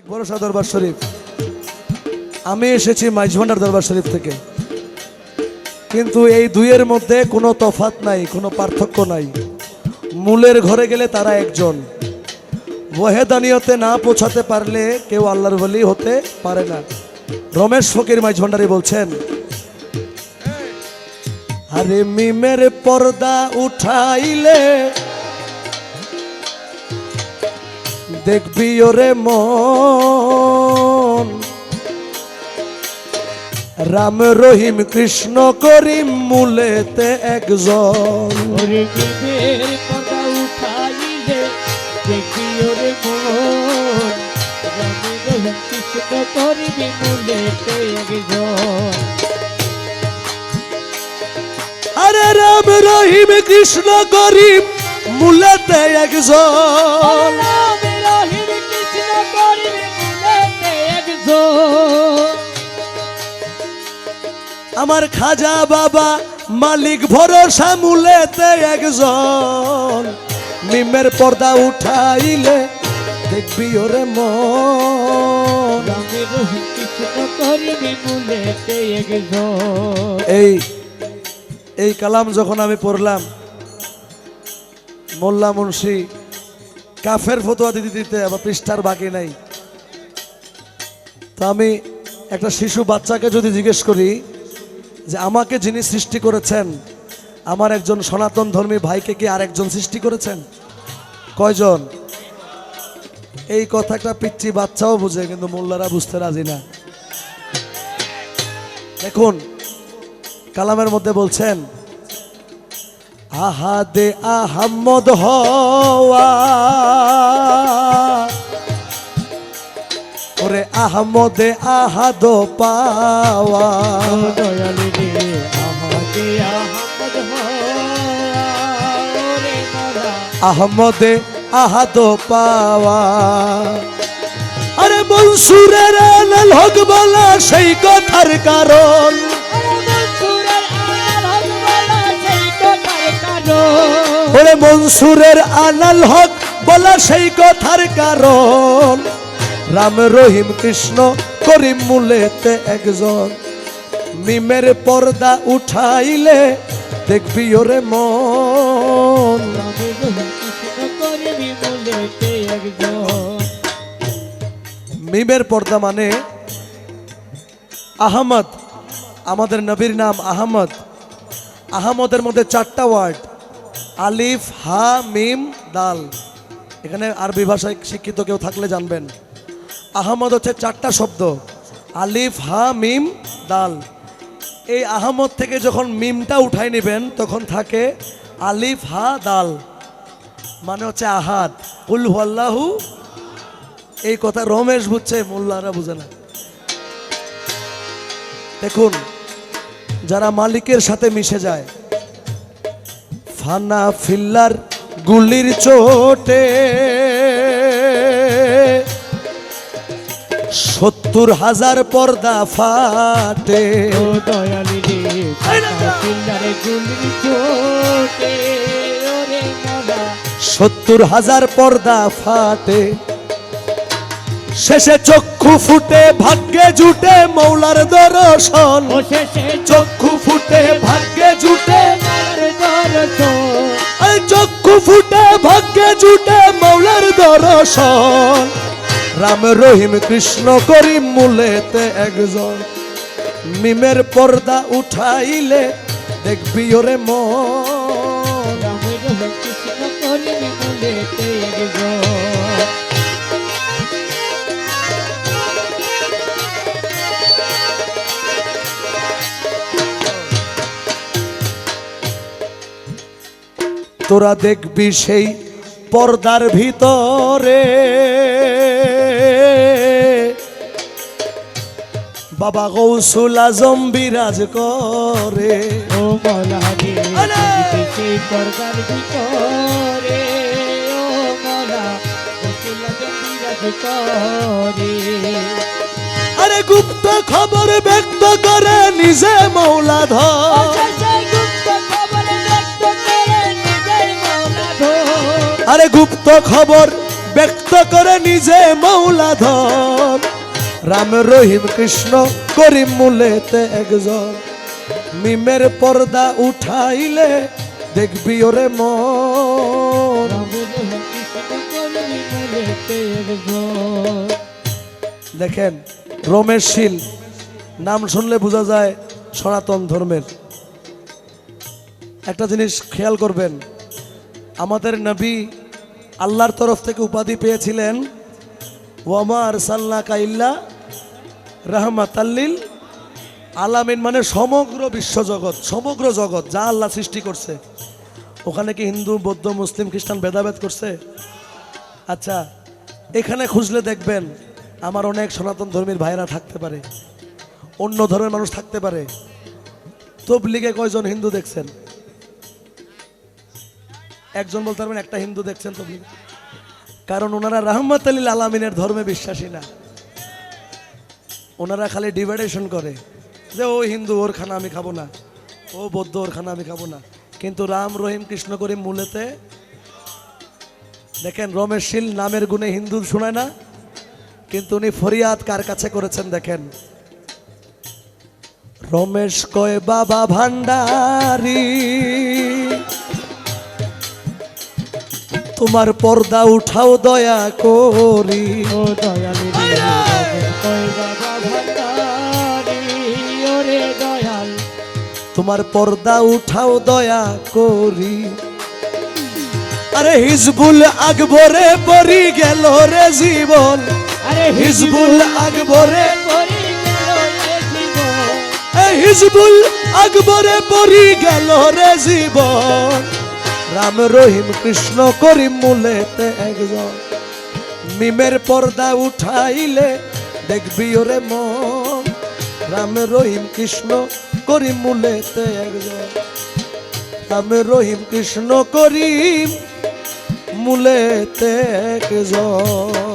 ভরসা দরবার শরীফ। আমি এসেছি মাইজভান্ডার দরবার শরীফ থেকে। কিন্তু এই দুইয়ের মধ্যে কোনো তফাত নাই, কোনো পার্থক্য নাই। মূলের ঘরে গেলে তারা একজন। ওহেদানিয়তে না পৌঁছাতে পারলে কেউ আল্লাহর বলি হতে পারে না। রমেশ ফকির মাইজভান্ডারি বলছেন, আরে মিমের পর্দা উঠাইলে দেখবি ওরে মন। রাম রহিম কৃষ্ণ করিম মূলেতে একজন। আরে রাম রহিম কৃষ্ণ করিম মূলেতে একজন। আমার খাজা বাবা মালিক ভরসা মূলেতে একজন। মিমের পর্দা উঠাইলে দেখবি ওরে মন। এই এই কালাম যখন আমি পড়লাম, মোল্লা মুন্সি কাফের ফতোয়া দিতে দিতে আবার পৃষ্ঠার বাকি নাই। তো আমি একটা শিশু বাচ্চাকে যদি জিজ্ঞেস করি যে আমাকে যিনি সৃষ্টি করেছেন, আমার একজন সনাতন ধর্মী ভাইকে কি আরেকজন সৃষ্টি করেছেন? কয়জন? এই কথা একটা পিচ্ছি বাচ্চাও বুঝে, কিন্তু মোল্লারা বুঝতে রাজি না। দেখুন, কালামের মধ্যে বলছেন, আহাদে আহাম্মদ হওয়া আহমদে আহাদ পাওয়া। দয়ালি রে আমাকে আহমদ আহাদ পাওয়া। আরে মনসুরের আলাল হক বলা সেই কথার কারণ। ওরে মনসুরের আনাল হক বলা সেই কথার কারণ। রাম রহিম কৃষ্ণ করিম মূলেতে একজন। মিমের পর্দা উঠাইলে দেখবি ওরে মন। মিমের পর্দা মানে আহমদ, আমাদের নবীর নাম আহমদ। আহমদের মধ্যে চারটা ওয়ার্ড, আলিফ, হা, মিম, দাল। এখানে আরবি ভাষায় শিক্ষিত কেউ থাকলে জানবেন। আহমদ হচ্ছে চারটা শব্দ। আলিফ, হা, মিম, দাল। এই আহমদ থেকে যখন মিমটা উঠাই নেবেন, তখন থাকে আলিফ, হা, দাল। মানে হচ্ছে আহাদ। কুল আল্লাহু এই কথা রমেশ বুঝছে, মোল্লারা বুঝে না। দেখুন, যারা মালিকের সাথে মিশে যায়, ফানা ফিল্লার গুলির চোটে সত্তর হাজার পর্দা ফাটে। সত্তর হাজার পর্দা ফাটে। শেষে চক্ষু ফুটে ভাগ্যে জুটে মৌলার দর্শন। চক্ষু ফুটে ভাগ্যে জুটে চক্ষু ফুটে ভাগ্যে জুটে মৌলার দর্শন। রাম রহিম কৃষ্ণ করিম মূলেতে একজন। মিমের পর্দা উঠাইলে দেখবি ওরে মন। তোরা দেখবি সেই পর্দার ভিতরে বাবা গৌসুল আজম বিরাজ করে। ও ও মলা বিরাজ করে। আরে গুপ্ত খবর ব্যক্ত করে নিজে মৌলা ধর আরে গুপ্ত খবর ব্যক্ত করে নিজে মৌলাধন রাম রহিম কৃষ্ণ করিম মূলেতে একজন। মিমের পর্দা উঠাইলে দেখবি ওরে মন। একজন। দেখেন রমেশ শীল নাম শুনলে বোঝা যায় সনাতন ধর্মের। একটা জিনিস খেয়াল করবেন আমাদের নবী আল্লাহর তরফ থেকে উপাধি পেয়েছিলেন ওয়ামার সাল্লা কাইল্লা রহমাত আল্লিল আলামিন মানে সমগ্র বিশ্বজগৎ, সমগ্র জগৎ, যা আল্লাহ সৃষ্টি করছে। ওখানে কি হিন্দু, বৌদ্ধ, মুসলিম, খ্রিস্টান ভেদাভেদ করছে? আচ্ছা এখানে খুঁজলে দেখবেন, আমার অনেক সনাতন ধর্মীর ভাইরা থাকতে পারে। অন্য ধর্মের মানুষ থাকতে পারে। তবলিগে কয়জন হিন্দু দেখছেন? একজন বলতে পারবেন, একটা হিন্দু দেখছেন তবলিগে। কারণ ওনারা রহমত আলীল আলামিনের ধর্মে বিশ্বাসী না। ওনারা খালি ডিভাইডেশন করে যে ও হিন্দু ওর খানা আমি খাব না। ও বৌদ্ধ ওর খানা আমি খাব না। কিন্তু রাম রহিম কৃষ্ণ করিম মূলেতে দেখেন রমেশ শীল নামের গুণে হিন্দু শোনায় না কিন্তু উনি ফরিয়াদ কার কাছে করেছেন দেখেন। রমেশ কয় বাবা ভান্ডারি তোমার পর্দা উঠাও দয়া করি। ও দয়ালু। তোমার পর্দা উঠাও দয়া করি। আরে হিজবুল আকবরে পরি গেল রে জীবন। আরে হিজবুল আকবরে করি হিজবুল আকবরে পরি গেল রে জীবন। রাম রহিম কৃষ্ণ করিম মূলেতে একজন। মিমের পর্দা উঠাইলে দেখবি ওরে মন। রাম রহিম কৃষ্ণ করিম মূলেতে একজন। রাম রহিম কৃষ্ণ করিম মূলেতে একজন।